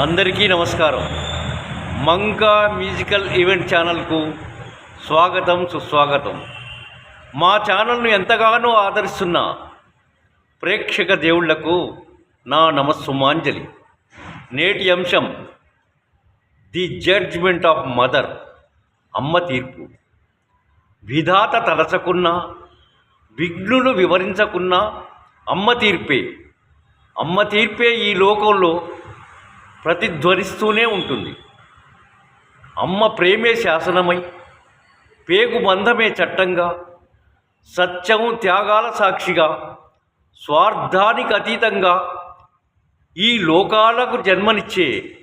అందరికీ నమస్కారం. మంకా musical event ఛానల్కు స్వాగతం సుస్వాగతం. మా ఛానల్ను ఎంతగానో ఆదరిస్తున్న ప్రేక్షక దేవుళ్ళకు నా నమస్సుమాంజలి. నేటి అంశం ది జడ్జ్మెంట్ ఆఫ్ మదర్ అమ్మ తీర్పు. విధాత తలచకున్నా విఘ్నులు వివరించకున్నా అమ్మ తీర్పే. అమ్మ తీర్పే ఈ లోకంలో ప్రతిధ్వనిస్తూనే ఉంటుంది. అమ్మ ప్రేమే శాసనమై పేగు బంధమే చట్టంగా సత్యం త్యాగాల సాక్షిగా స్వార్థానికి అతీతంగా ఈ లోకాలకు జన్మనిచ్చే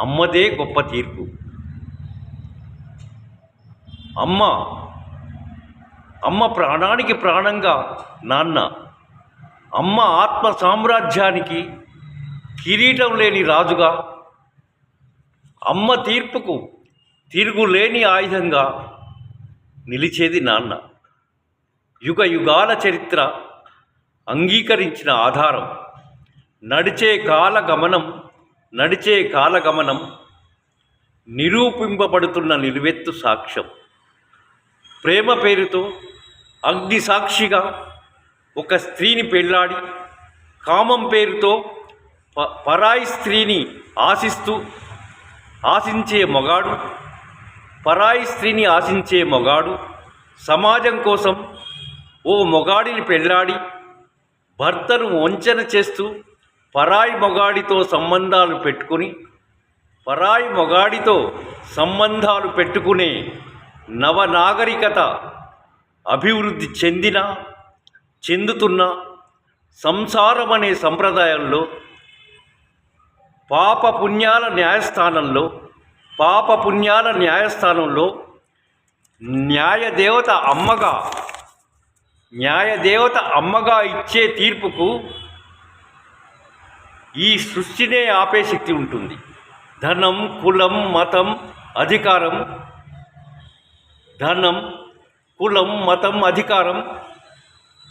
అమ్మదే గొప్ప తీర్పు. అమ్మ అమ్మ ప్రాణానికి ప్రాణంగా నాన్న అమ్మ ఆత్మ సామ్రాజ్యానికి కిరీటం లేని రాజుగా అమ్మ తీర్పుకు తిరుగులేని ఆయుధంగా నిలిచేది నాన్న. యుగ యుగాల చరిత్ర అంగీకరించిన ఆధారం నడిచే కాల గమనం నడిచే కాలగమనం నిరూపింపబడుతున్న నిలువెత్తు సాక్ష్యం. ప్రేమ పేరుతో అగ్ని సాక్షిగా ఒక స్త్రీని పెళ్ళాడి కామం పేరుతో ప పరాయి స్త్రీని ఆశిస్తూ ఆశించే మొగాడు పరాయి స్త్రీని ఆశించే మొగాడు సమాజం కోసం ఓ మొగాడిని పెళ్ళాడి భర్తను వంచన చేస్తూ పరాయి మొగాడితో సంబంధాలు పెట్టుకుని పరాయి మొగాడితో సంబంధాలు పెట్టుకునే నవనాగరికత అభివృద్ధి చెందిన చెందుతున్న సంసారం అనే సంప్రదాయంలో పాప పుణ్యాల న్యాయస్థానంలో పాప పుణ్యాల న్యాయస్థానంలో న్యాయదేవత అమ్మగా న్యాయదేవత అమ్మగా ఇచ్చే తీర్పుకు ఈ సృష్టినే ఆపే శక్తి ఉంటుంది. ధనం కులం మతం అధికారం ధనం కులం మతం అధికారం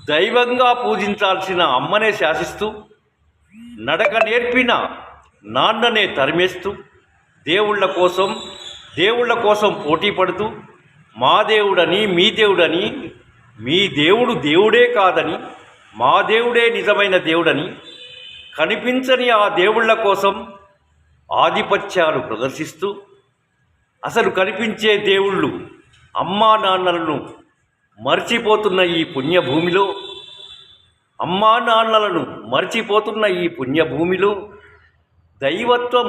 దైవంగా పూజించాల్సిన అమ్మనే శాసిస్తూ నడక నేర్పిన నాన్ననే తరిమేస్తూ దేవుళ్ళ కోసం దేవుళ్ళ కోసం పోటీ పడుతూ మా దేవుడని మీ దేవుడని మీ దేవుడు దేవుడే కాదని మా దేవుడే నిజమైన దేవుడని కనిపించని ఆ దేవుళ్ళ కోసం ఆధిపత్యాలు ప్రదర్శిస్తూ అసలు కనిపించే దేవుళ్ళు అమ్మా నాన్నలను మర్చిపోతున్న ఈ పుణ్యభూమిలో అమ్మా నాన్నలను మర్చిపోతున్న ఈ పుణ్యభూమిలో దైవత్వం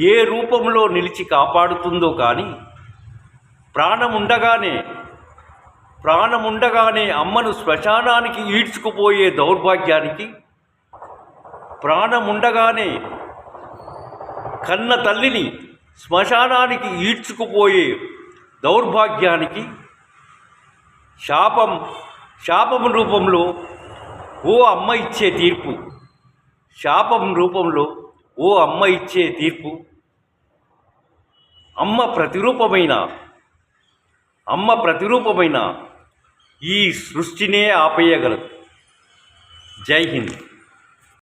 ఏ రూపంలో నిలిచి కాపాడుతుందో కానీ ప్రాణముండగానే ప్రాణముండగానే అమ్మను శ్మశానానికి ఈడ్చుకుపోయే దౌర్భాగ్యానికి ప్రాణముండగానే కన్న తల్లిని శ్మశానానికి ఈడ్చుకుపోయే దౌర్భాగ్యానికి శాపం శాపం రూపంలో ఓ అమ్మ ఇచ్చే తీర్పు. శాపం రూపంలో ఓ అమ్మ ఇచ్చే తీర్పు అమ్మ ప్రతిరూపమైన అమ్మ ప్రతిరూపమైన ఈ సృష్టినే ఆపేయగలదు. జై హింద్.